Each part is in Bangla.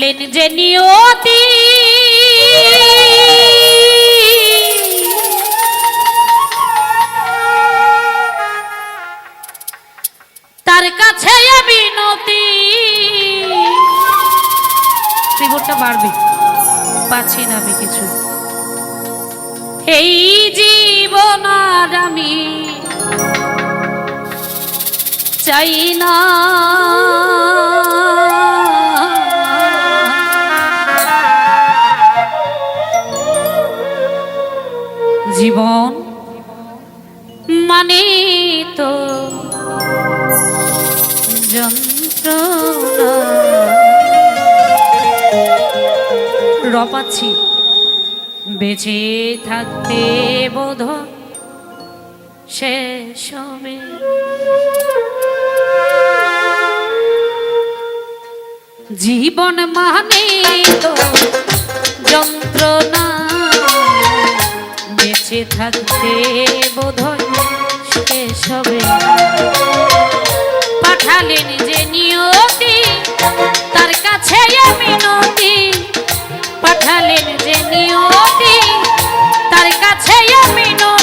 লেন যে নিয়তি তার কাছে বিনতি ত্রিভুটটা বাড়বে পাচ্ছি না আমি কিছু এই জীবন আমি চাই না। জীবন মানে তো যন্ত্রণা। রপাচ্ছি বেঁচে থাকতে বোধ শেষ জীবন মানে তো যন্ত্রণা। বেঁচে থাকতে বোধ শেষ হবে। পাঠালেন যে নিয়তি, তার কাছে মিনতি পাঠালেন যে নিয়তি, তার কাছে মিনতি এই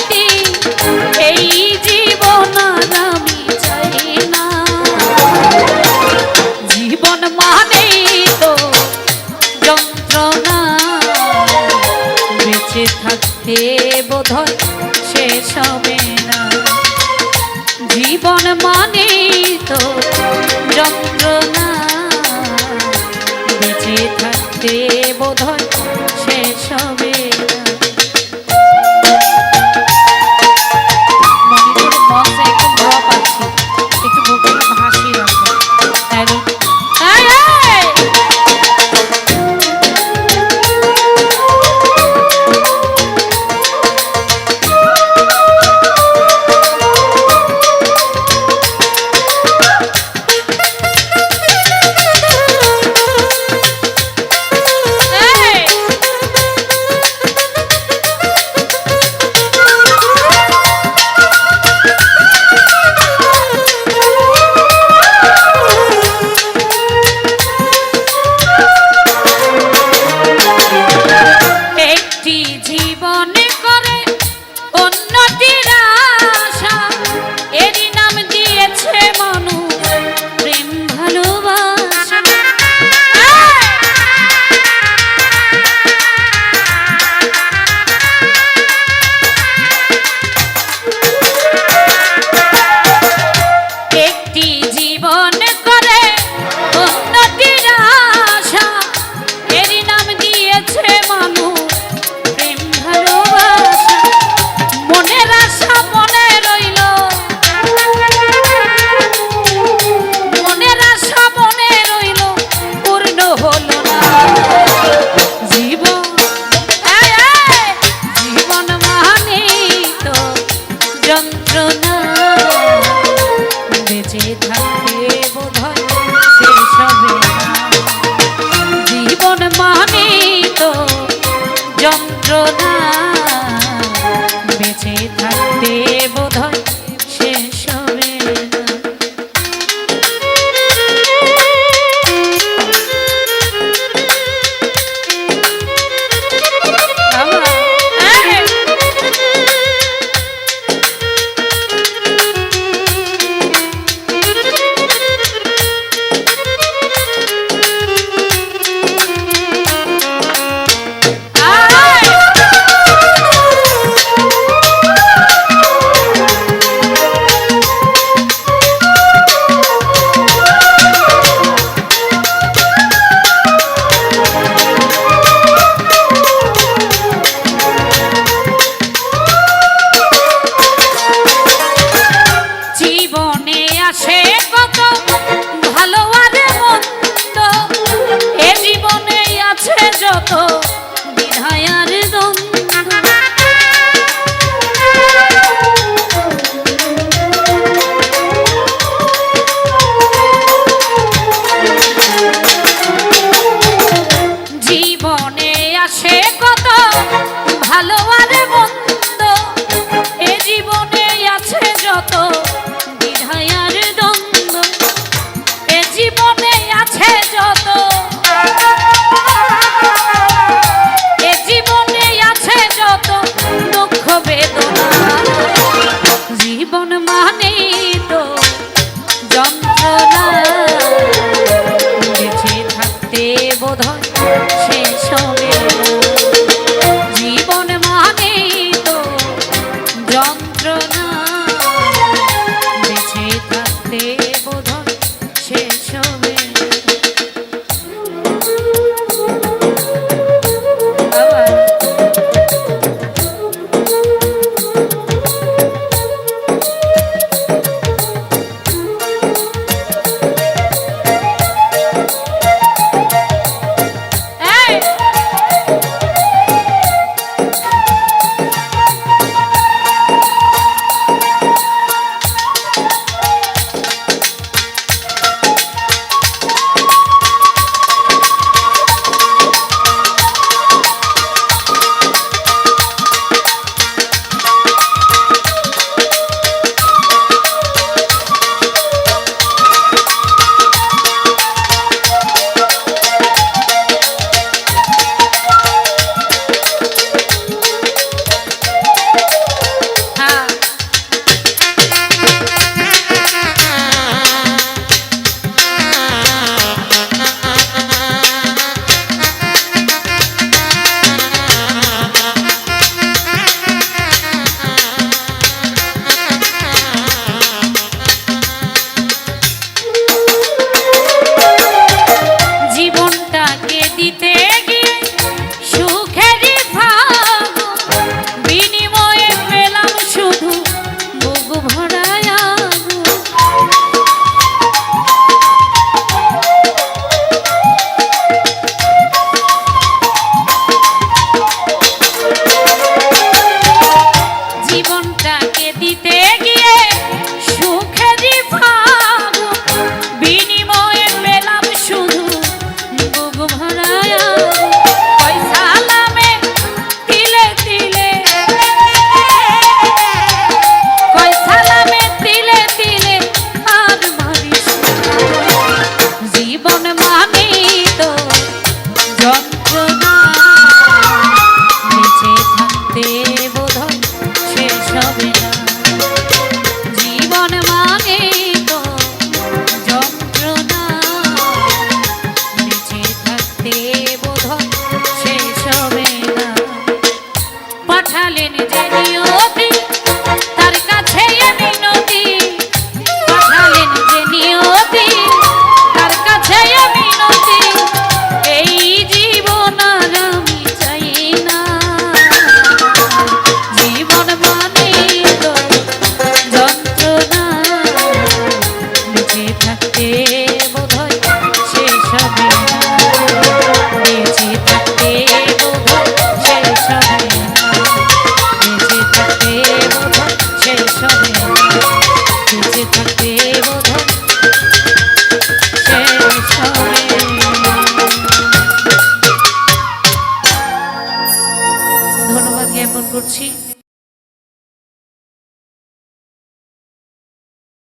পাঠালেন যে